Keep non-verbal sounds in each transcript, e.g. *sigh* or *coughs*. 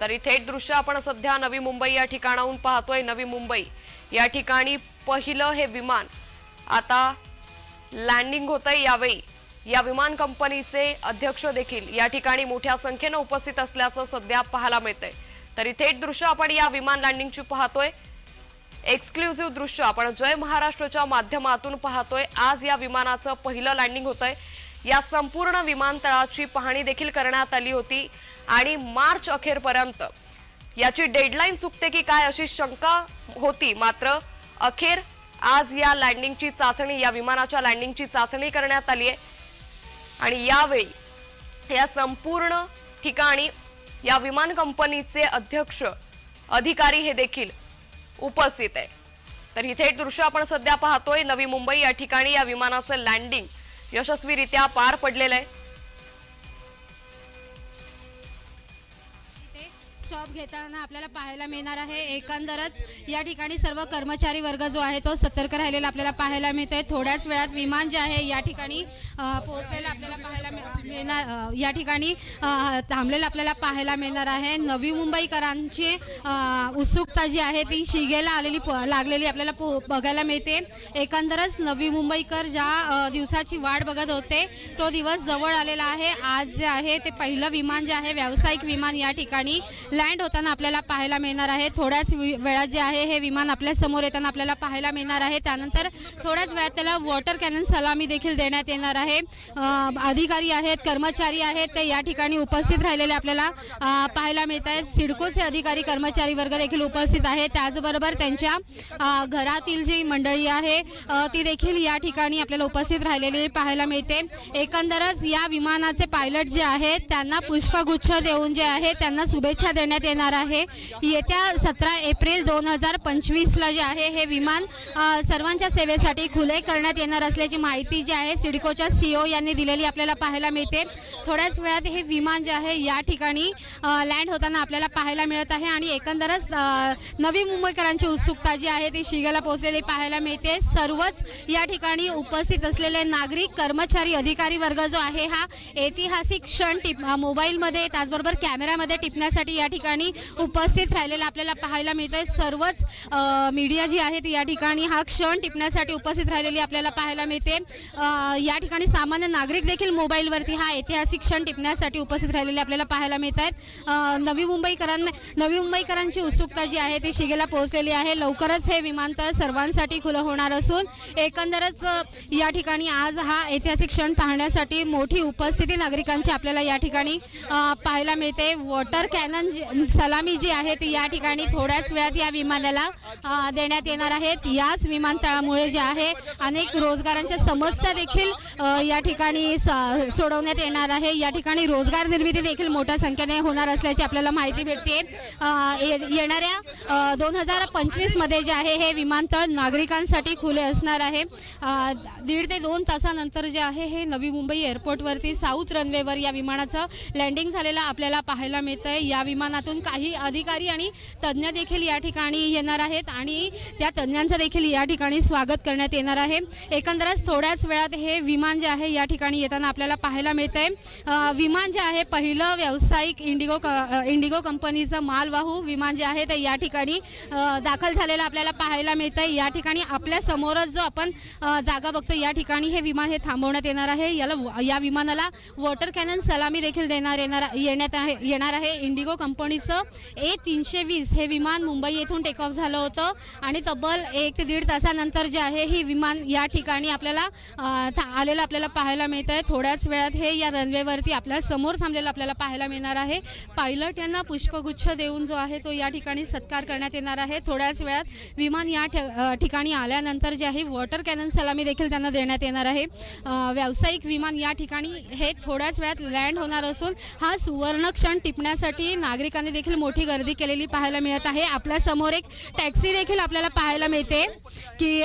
तरी थेट दृश्य आपण सध्या नवी मुंबई या ठिकाणाहून पाहतोय. नवी मुंबई या ठिकाणी पहिलं हे विमान आता लँडिंग होतंय यावेळी. या विमान कंपनीचे अध्यक्ष देखील या ठिकाणी मोठ्या संख्येनं उपस्थित असल्याचं सध्या पाहायला मिळतंय. तरी थेट दृश्य आपण या विमान लँडिंगची पाहतोय. एक्सक्लुझिव्ह दृश्य आपण जय महाराष्ट्राच्या माध्यमातून पाहतोय. आज या विमानाचं पहिलं लँडिंग होतंय. या संपूर्ण विमानतळाची पाहणी देखील करण्यात आली होती. आणि मार्च अखेरपर्यंत याची डेडलाईन चुकते की काय अशी शंका होती. मात्र अखेर आज या लँडिंगची चाचणी या विमानाच्या लँडिंगची चाचणी करण्यात आली आहे. आणि यावेळी या संपूर्ण ठिकाणी या विमान कंपनीचे अध्यक्ष अधिकारी हे देखील उपस्थित आहे तर ही थेट दृश्य आपण सध्या पाहतोय. नवी मुंबई या ठिकाणी या विमानाचं लँडिंग यशस्वीरित्या पार पडलेलं आहे. स्टॉप घेताना आपल्याला पाहायला मिळणार आहे. एकंदरच या ठिकाणी सर्व कर्मचारी वर्ग जो आहे तो सतर्क राहिलेला आपल्याला पाहायला मिळतोय. थोड्याच वेळात विमान जे आहे या ठिकाणी अ, पोहोचलेलं आपल्याला पाहायला मिळ- मिळणार या ठिकाणी थांबलेलं आपल्याला पाहायला मिळणार आहे. नवी मुंबईकरांची उत्सुकता जी आहे ती शिगेला आलेली प- लागलेली आपल्याला पो- बघायला मिळते. एकंदरच नवी मुंबईकर ज्या दिवसाची वाट बघत होते तो दिवस जवळ आलेला आहे. आज जे आहे ते पहिलं विमान जे आहे व्यावसायिक विमान या ठिकाणी लँड होताना आपल्याला पाहायला मिळणार आहे. थोड्याच वि- वेळात जे आहे हे विमान आपल्यासमोर येताना आपल्याला पाहायला मिळणार आहे. त्यानंतर थोड्याच वेळात त्याला वॉटर कॅनन सलामी देखील देण्यात येणार आहे. अधिकारी आहेत कर्मचारी आहेत ते या ठिकाणी उपस्थित राहिलेले आपल्याला पाहायला मिळत आहेत. सिडकोचे अधिकारी कर्मचारी वर्ग देखील उपस्थित आहे त्याचबरोबर त्यांच्या घरातील जी मंडळी आहे ती देखील या ठिकाणी आपल्याला उपस्थित राहिलेली पाहायला मिळते. एकंदरच या विमानाचे पायलट जे आहेत त्यांना पुष्पगुच्छ देऊन जे आहे त्यांना शुभेच्छा करण्यात येणार आहे. येत्या सतरा एप्रिल दोन हजार पंचवीसला जे आहे हे विमान सर्वांच्या सेवेसाठी खुले करण्यात येणार असल्याची माहिती जी आहे सिडकोच्या सीओ यांनी दिलेली आपल्याला पाहायला मिळते. थोड्याच वेळात हे विमान जे आहे या ठिकाणी लँड होताना आपल्याला पाहायला मिळत आहे आणि एकंदरच नवी मुंबईकरांची उत्सुकता जी आहे ती शिगेला पोहोचलेली पाहायला मिळते. सर्वच या ठिकाणी उपस्थित असलेले नागरिक कर्मचारी अधिकारी वर्ग जो आहे हा ऐतिहासिक क्षण टिप मोबाईलमध्ये त्याचबरोबर कॅमेऱ्यामध्ये टिपण्यासाठी या ठिकाणी उपस्थित राहिलेलं आपल्याला पाहायला मिळतोय. सर्वच मीडिया जी आहे ती या ठिकाणी हा क्षण टिपण्यासाठी उपस्थित राहिलेली आपल्याला पाहायला मिळते. या ठिकाणी सामान्य नागरिक देखील मोबाईलवरती हा ऐतिहासिक क्षण टिपण्यासाठी उपस्थित राहिलेले आपल्याला पाहायला मिळत आहेत नवी मुंबईकरांना नवी मुंबईकरांची उत्सुकता जी आहे ती शिगेला पोहोचलेली आहे. लवकरच हे विमानतळ सर्वांसाठी खुलं होणार असून एकंदरच या ठिकाणी आज हा ऐतिहासिक क्षण पाहण्यासाठी मोठी उपस्थिती नागरिकांची आपल्याला या ठिकाणी पाहायला मिळते. वॉटर कॅनन जे सलामी जी आहे ती या ठिकाणी थोड्याच वेळात या विमानाला देण्यात येणार आहेत. याच विमानतळामुळे जे आहे अनेक रोजगारांच्या समस्या देखील या ठिकाणी स- सोडवण्यात येणार आहे. या ठिकाणी रोजगार निर्मिती देखील मोठ्या संख्येने होणार असल्याची आपल्याला माहिती भेटते येणाऱ्या दोन हजार पंचवीसमध्ये जे आहे हे विमानतळ नागरिकांसाठी खुले असणार आहे. दीड ते दोन तासानंतर जे आहे हे नवी मुंबई एअरपोर्टवरती साऊथ रनवेवर या विमानाचं लँडिंग झालेलं आपल्याला पाहायला मिळतं आहे या विमानातून काही अधिकारी आणि तज्ज्ञ देखील या ठिकाणी येणार आहेत आणि त्या तज्ज्ञांचं देखील या ठिकाणी स्वागत करण्यात येणार आहे. एकंदरच थोड्याच वेळात हे विमान जे आहे या ठिकाणी येताना आपल्याला पाहायला मिळतं आहे विमान जे आहे पहिलं व्यावसायिक इंडिगो क इंडिगो कंपनीचं मालवाहू विमान जे आहे ते या ठिकाणी दाखल झालेलं आपल्याला पाहायला मिळतं आहे या ठिकाणी आपल्या समोरच जो आपण जागा बघतो या ठिकाणी हे विमान हे थांबवण्यात येणार आहे. याला या विमानाला वॉटर कॅनन सलामी देखील देणार येणार येण्यात आहे येणार आहे इंडिगो कंपनी एकोणीसचं. ए तीनशे वीस हे विमान मुंबई येथून टेक ऑफ झालं होतं. आणि तब्बल एक ते दीड तासानंतर जे आहे ही विमान या ठिकाणी आपल्याला आलेलं आपल्याला पाहायला मिळतं आहे थोड्याच वेळात हे या रनवेवरती आपल्यासमोर थांबलेलं आपल्याला पाहायला मिळणार आहे. पायलट यांना पुष्पगुच्छ देऊन जो आहे तो या ठिकाणी सत्कार करण्यात येणार आहे. थोड्याच वेळात विमान या ठिकाणी आल्यानंतर जे आहे वॉटर कॅनन सलामी देखील त्यांना देण्यात येणार आहे. व्यावसायिक विमान या ठिकाणी हे थोड्याच वेळात लँड होणार असून हा सुवर्ण क्षण टिपण्यासाठी नागरिक नागरिकांनी देखील मोठी गर्दी केलेली पाहायला मिळत आहे. आपल्यासमोर एक टॅक्सी देखील आपल्याला पाहायला मिळते की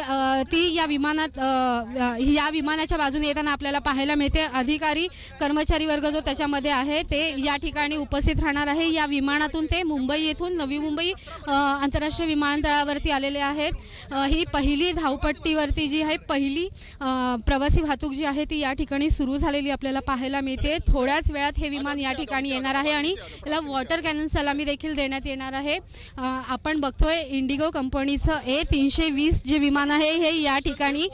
ती या विमानात या विमानाच्या बाजूने येताना आपल्याला पाहायला मिळते. अधिकारी कर्मचारी वर्ग जो त्याच्यामध्ये आहे ते या ठिकाणी उपस्थित राहणार आहे. या विमानातून ते मुंबई येथून नवी मुंबई आंतरराष्ट्रीय विमानतळावरती आलेले आहेत. ही पहिली धावपट्टीवरती जी आहे पहिली प्रवासी वाहतूक जी आहे ती या ठिकाणी सुरू झालेली आपल्याला पाहायला मिळते. थोड्याच वेळात हे विमान या ठिकाणी येणार आहे आणि याला वॉटर कॅनन सलामी देखील देण्यात येणार आहे. आपण बघतोय इंडिगो कंपनीचं ए तीनशे वीस जे विमान आहे हे या ठिकाणी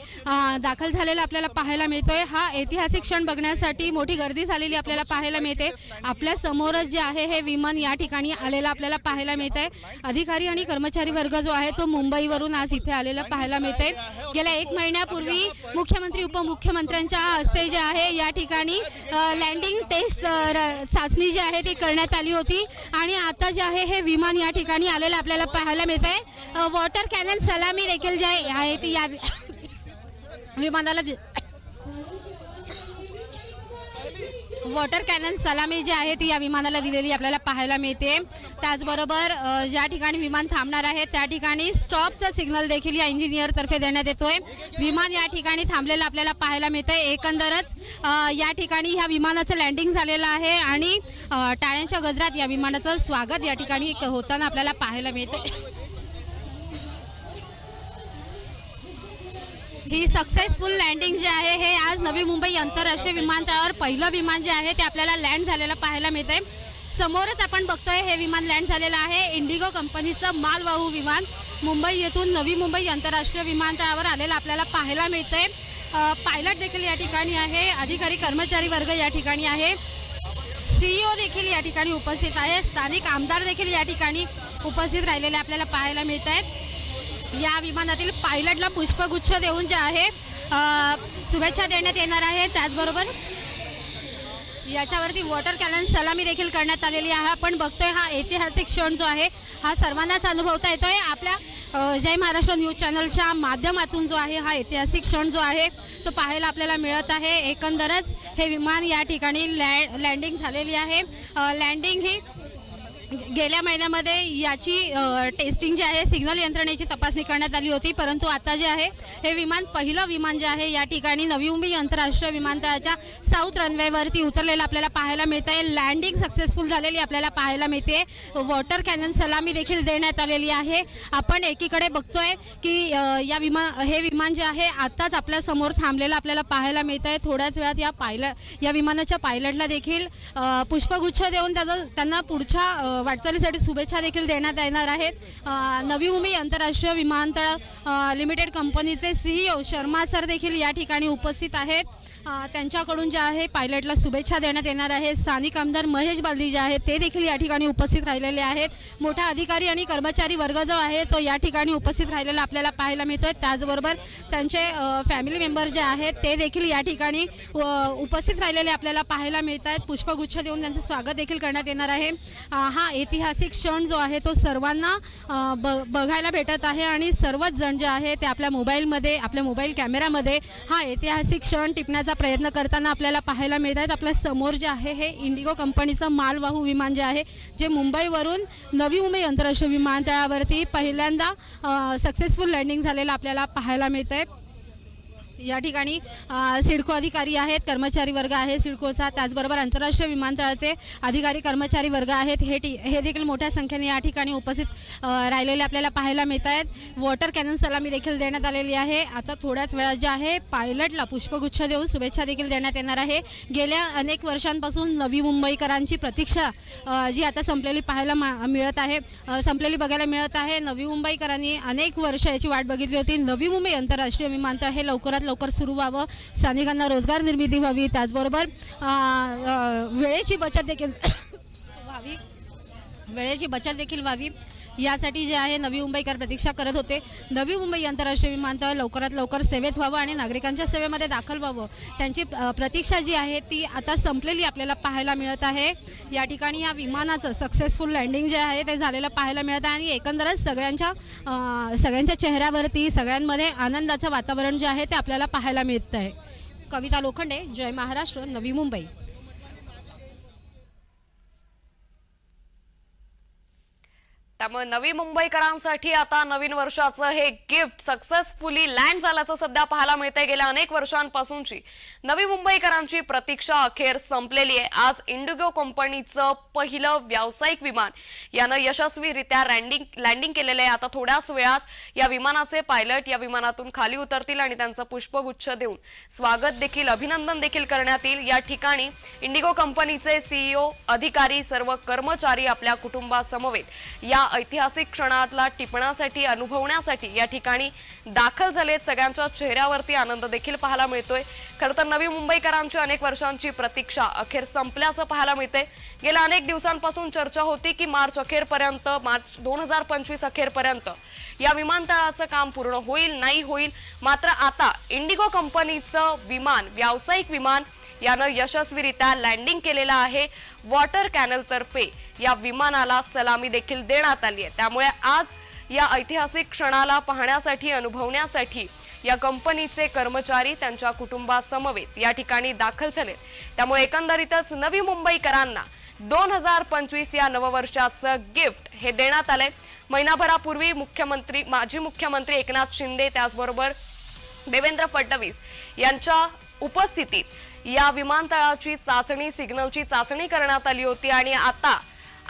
दाखल झालेलं आपल्याला पाहायला मिळतोय. हा ऐतिहासिक क्षण बघण्यासाठी मोठी गर्दी झालेली आपल्याला पाहायला मिळते. आपल्या समोरच जे आहे हे विमान या ठिकाणी आलेलं आपल्याला पाहायला मिळतंय. अधिकारी आणि कर्मचारी वर्ग जो आहे तो मुंबईवरून आज इथे आलेला पाहायला मिळतंय. गेल्या एक महिन्यापूर्वी मुख्यमंत्री उपमुख्यमंत्र्यांच्या हस्ते जे आहे या ठिकाणी लँडिंग टेस्ट चाचणी जी आहे ती करण्यात आली होती. आणि आता जे आहे हे विमान या ठिकाणी आलेलं आपल्याला पाहायला मिळत आहे वॉटर कॅनल सलामी देखील जे आहे ती या *laughs* विमानाला वॉटर कॅनन सलामी जी आहे ती या विमानाला दिलेली आपल्याला पाहायला मिळते. त्याचबरोबर ज्या ठिकाणी विमान थांबणार आहे त्या ठिकाणी स्टॉपचा सिग्नल देखील या इंजिनियरतर्फे देण्यात येतोय. विमान या ठिकाणी थांबलेलं आपल्याला पाहायला मिळतंय. एकंदरच या ठिकाणी ह्या विमानाचं लँडिंग झालेलं आहे आणि टाळ्यांच्या गजरात या विमानाचं स्वागत या ठिकाणी होताना आपल्याला पाहायला मिळतंय. ही सक्सेसफुल लँडिंग जे आहे हे आज नवी मुंबई आंतरराष्ट्रीय विमानतळावर पहिलं विमान जे आहे ते आपल्याला लँड झालेलं पाहायला मिळते समोरच आपण बघतोय हे विमान लँड झालेलं आहे. इंडिगो कंपनीचं मालवाहू विमान मुंबई येथून नवी मुंबई आंतरराष्ट्रीय विमानतळावर आलेलं आपल्याला पाहायला मिळतंय. पायलट देखील या ठिकाणी आहे अधिकारी कर्मचारी वर्ग या ठिकाणी आहे. सीईओ देखील या ठिकाणी उपस्थित आहे. स्थानिक आमदार देखील या ठिकाणी उपस्थित राहिलेले आपल्याला पाहायला मिळत आहेत या विमानातील पायलटला पुष्पगुच्छ देऊन जे आहे शुभेच्छा देण्यात येणार आहे. त्याचबरोबर याच्यावरती वॉटर कॅनन सलामी देखील करण्यात आलेली आहे. आपण बघतोय हा ऐतिहासिक क्षण जो आहे हा सर्वांनाच अनुभवता येतोय. आपल्या जय महाराष्ट्र न्यूज चॅनलच्या माध्यमातून जो आहे हा ऐतिहासिक क्षण जो आहे तो पाहायला आपल्याला मिळत आहे. एकंदरच हे विमान या ठिकाणी लँड लँडिंग झालेली आहे. लँडिंग ही गेल्या महिन्यामध्ये याची टेस्टिंग जे आहे सिग्नल यंत्रणेची तपासणी करण्यात आली होती. परंतु आता जे आहे हे विमान पहिलं विमान जे आहे या ठिकाणी नवी मुंबई आंतरराष्ट्रीय विमानतळाच्या साऊथ रनवेवरती उतरलेलं आपल्याला पाहायला मिळतं आहे लँडिंग सक्सेसफुल झालेली आपल्याला पाहायला मिळते. वॉटर कॅनन सलामी देखील देण्यात आलेली आहे. आपण एकीकडे बघतोय की या विमान हे विमान जे आहे आत्ताच आपल्यासमोर थांबलेलं आपल्याला पाहायला मिळतं आहे थोड्याच वेळात या पायलट या विमानाच्या पायलटला देखील पुष्पगुच्छ देऊन त्याचं त्यांना पुढच्या अ, वाटचालीसाठी शुभेच्छा देखील देण्यात येणार आहेत. नवी मुंबई आंतरराष्ट्रीय विमानतळ लिमिटेड कंपनीचे सीईओ शर्मा सर देखील या ठिकाणी उपस्थित आहेत. त्यांच्याकडून जे आहे पायलटला शुभेच्छा देण्यात येणार आहे. स्थानिक आमदार महेश बालदी जे आहेत ते देखील या ठिकाणी उपस्थित राहिलेले आहेत. मोठा अधिकारी आणि कर्मचारी वर्ग जो आहे तो या ठिकाणी उपस्थित राहिलेला आपल्याला पाहायला मिळतोय. त्याचबरोबर त्यांचे फॅमिली मेंबर जे आहेत ते देखील या ठिकाणी उपस्थित राहिलेले आपल्याला पाहायला मिळत आहेत पुष्पगुच्छ देऊन त्यांचं स्वागत देखील करण्यात येणार आहे. हा ऐतिहासिक क्षण जो आहे तो सर्वांना ब बघायला भेटत आहे आणि सर्वच जण जे आहे ते आपल्या मोबाईलमध्ये आपल्या मोबाईल कॅमेरामध्ये हा ऐतिहासिक क्षण टिपण्याचा प्रयत्न करताना आपल्याला पाहायला मिळत आहेत आपल्यासमोर जे आहे हे इंडिगो कंपनीचं मालवाहू विमान जे आहे जे मुंबईवरून नवी मुंबई आंतरराष्ट्रीय विमानतळावरती पहिल्यांदा सक्सेसफुल लँडिंग झालेलं आपल्याला पाहायला मिळत आहे या ठिकाणी सिडको अधिकारी आहेत कर्मचारी वर्ग आहे सिडकोचा. त्याचबरोबर आंतरराष्ट्रीय विमानतळाचे अधिकारी कर्मचारी वर्ग आहेत. हे टी हे देखील मोठ्या संख्येने या ठिकाणी उपस्थित राहिलेले आपल्याला पाहायला मिळत आहेत वॉटर कॅनन सलामी देखील देण्यात आलेली आहे. आता थोड्याच वेळात जे आहे पायलटला पुष्पगुच्छ देऊन शुभेच्छा देखील देण्यात येणार आहे. गेल्या अनेक वर्षांपासून नवी मुंबईकरांची प्रतीक्षा जी आता संपलेली पाहायला मा मिळत आहे संपलेली बघायला मिळत आहे. नवी मुंबईकरांनी अनेक वर्ष याची वाट बघितली होती. नवी मुंबई आंतरराष्ट्रीय विमानतळ हे लवकरात लवकर सुरू व्हावं. स्थानिकांना रोजगार निर्मिती व्हावी. त्याचबरोबर वेळेची बचत देखील *coughs* व्हावी. वेळेची बचत देखील व्हावी. यासाठी जे आहे नवी मुंबईकर प्रतीक्षा करत होते. नवी मुंबई आंतरराष्ट्रीय विमानतळ लवकरात लवकर सेवेत व्हावं आणि नागरिकांच्या सेवेमध्ये दाखल व्हावं. त्यांची प्रतीक्षा जी आहे ती आता संपलेली आपल्याला पाहायला मिळत आहे. या ठिकाणी या विमानाचं सक्सेसफुल लँडिंग जे आहे ते झालेलं पाहायला मिळत आहे आणि एकंदरच सगळ्यांच्या सगळ्यांच्या चेहऱ्यावरती सगळ्यांमध्ये आनंदाचं वातावरण जे आहे ते आपल्याला पाहायला मिळतं आहे कविता लोखंडे जय महाराष्ट्र नवी मुंबई. त्यामुळे नवी मुंबईकरांसाठी आता नवीन वर्षाचं हे गिफ्ट सक्सेसफुली लँड झाल्याचं सध्या पाहायला मिळतंय. गेल्या अनेक वर्षांपासूनची नवी मुंबईकरांची प्रतीक्षा अखेर संपलेली आहे. आज इंडिगो कंपनीचं पहिलं व्यावसायिक विमान यानं यशस्वीरित्या लँडिंग लँडिंग केलेलं आहे. आता थोड्याच वेळात या विमानाचे पायलट या विमानातून खाली उतरतील आणि त्यांचं पुष्पगुच्छ देऊन स्वागत देखील अभिनंदन देखील करण्यात येईल. या ठिकाणी इंडिगो कंपनीचे सीईओ अधिकारी सर्व कर्मचारी आपल्या कुटुंबासमवेत. या ऐतिहासिक क्षणातला टिपण्यासाठी अनुभवण्यासाठी या ठिकाणी दाखल झालेत सगळ्यांच्या चेहऱ्यावरती आनंद देखील पाहायला मिळतोय. खरं तर नवी मुंबईकरांची अनेक वर्षांची प्रतीक्षा अखेर संपल्याचं पाहायला मिळते गेल्या अनेक दिवसांपासून चर्चा होती की मार्च अखेरपर्यंत मार्च दोन हजार पंचवीस अखेरपर्यंत या विमानतळाचं काम पूर्ण होईल नाही होईल. मात्र आता इंडिगो कंपनीचं विमान व्यावसायिक विमान यानं यशस्वीरित्या लँडिंग केलेलं आहे. वॉटर कॅनलतर्फे या विमानाला सलामी देखील देण्यात आली आहे. त्यामुळे आज या ऐतिहासिक क्षणाला पाहण्यासाठी अनुभवण्यासाठी या कंपनीचे कर्मचारी त्यांच्या कुटुंबासमवेत या ठिकाणी दाखल झालेत त्यामुळे एकंदरीतच नवी मुंबईकरांना दोन हजार पंचवीस या नववर्षाचं गिफ्ट हे देण्यात आलंय. महिनाभरापूर्वी मुख्यमंत्री माजी मुख्यमंत्री एकनाथ शिंदे त्याचबरोबर देवेंद्र फडणवीस यांच्या उपस्थितीत या विमानतळाची चाचणी सिग्नलची चाचणी करण्यात आली होती आणि आता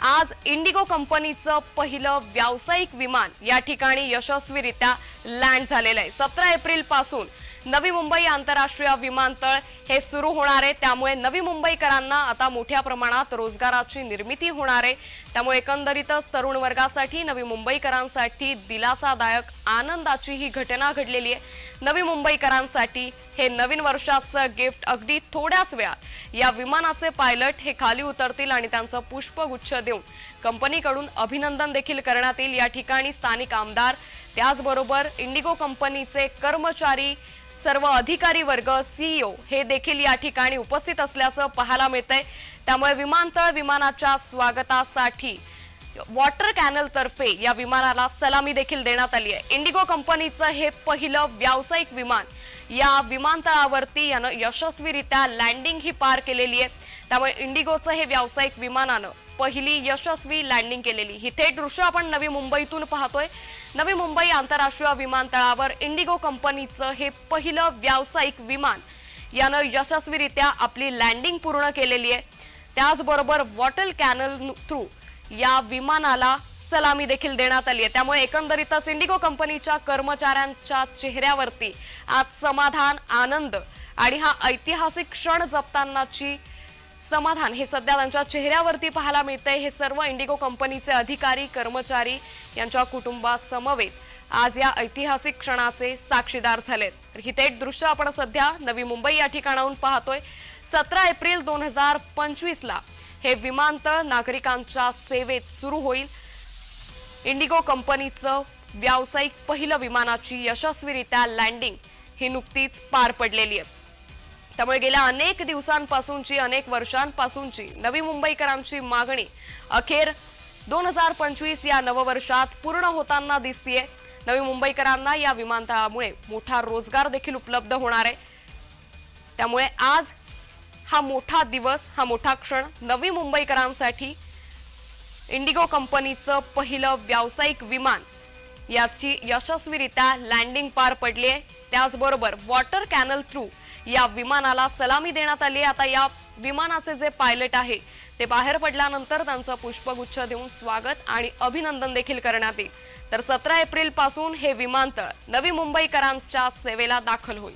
आज इंडिगो कंपनीचं पहिलं व्यावसायिक विमान या ठिकाणी यशस्वीरित्या लँड झालेलं आहे. सतरा एप्रिलपासून नवी मुंबई आंतरराष्ट्रीय विमानतळ हे सुरू होणार आहे. त्यामुळे नवी मुंबईकरांना आता मोठ्या प्रमाणात रोजगाराची निर्मिती होणार आहे. त्यामुळे एकंदरीतच तरुण वर्गासाठी नवी मुंबईकरांसाठी दिलासादायक आनंदाची ही घटना घडलेली आहे. नवी मुंबईकरांसाठी हे नवीन वर्षाचं गिफ्ट अगदी थोड्याच वेळात. या विमानाचे पायलट हे खाली उतरतील आणि त्यांचं पुष्पगुच्छ देऊन कंपनीकडून अभिनंदन देखील करण्यात येईल. या ठिकाणी स्थानिक आमदार त्याचबरोबर इंडिगो कंपनीचे कर्मचारी सर्व अधिकारी वर्ग सीईओ हे देखील या ठिकाणी उपस्थित असल्याचं पाहायला मिळतंय. त्यामुळे विमानतळ विमानाच्या स्वागतासाठी वॉटर कॅनल तर्फे या विमानाला सलामी देखील देण्यात आली आहे. इंडिगो कंपनीचं हे पहिलं व्यावसायिक विमान या विमानतळावरती यानं यशस्वीरित्या लँडिंग ही पार केलेली आहे. त्यामुळे इंडिगोचं हे व्यावसायिक विमानानं पहिली यशस्वी लँडिंग केलेली. ही थेट दृश्य आपण नवी मुंबईतून पाहतोय. नवी मुंबई आंतरराष्ट्रीय विमानतळावर इंडिगो कंपनीचं हे पहिलं व्यावसायिक विमान. यानं यशस्वीरित्या आपली लँडिंग पूर्ण केलेली आहे. त्याचबरोबर वॉटर कॅनल थ्रू या विमानाला सलामी देखील देण्यात आली आहे. त्यामुळे एकंदरीतच इंडिगो कंपनीच्या कर्मचाऱ्यांच्या चेहऱ्यावरती आज समाधान आनंद आणि हा ऐतिहासिक क्षण जपतानाची समाधान. हे सध्या त्यांच्या चेहऱ्यावरती पाहायला मिळतंय. हे सर्व इंडिगो कंपनीचे अधिकारी कर्मचारी यांच्या कुटुंबासमवेत आज या ऐतिहासिक क्षणाचे साक्षीदार झालेत. तर ही थेट दृश्य आपण सध्या नवी मुंबई या ठिकाणाहून पाहतोय. सतरा एप्रिल दोन हजार पंचवीसला हे विमानतळ नागरिकांच्या सेवेत सुरू होईल. इंडिगो कंपनीचं व्यावसायिक पहिलं विमानाची यशस्वीरित्या लँडिंग ही नुकतीच पार पडलेली आहे. त्यामुळे गेल्या अनेक दिवसांपासूनची अनेक वर्षांपासूनची नवी मुंबईकरांची मागणी अखेर दोन हजार पंचवीस या नववर्षात पूर्ण होताना दिसतीये. नवी मुंबईकरांना या विमानतळामुळे मोठा रोजगार देखील उपलब्ध होणार आहे. त्यामुळे आज हा मोठा दिवस हा मोठा क्षण नवी मुंबईकरांसाठी इंडिगो कंपनीचं पहिलं व्यावसायिक विमान याची यशस्वीरित्या लँडिंग पार पडली आहे त्याचबरोबर वॉटर कॅनल थ्रू या विमानाला सलामी देण्यात आली आता या विमानाचे जे पायलट आहे ते बाहेर पडल्यानंतर त्यांचं पुष्पगुच्छ देऊन स्वागत आणि अभिनंदन देखील करण्यात येईल. तर सतरा एप्रिलपासून हे विमानतळ नवी मुंबईकरांच्या सेवेला दाखल होईल.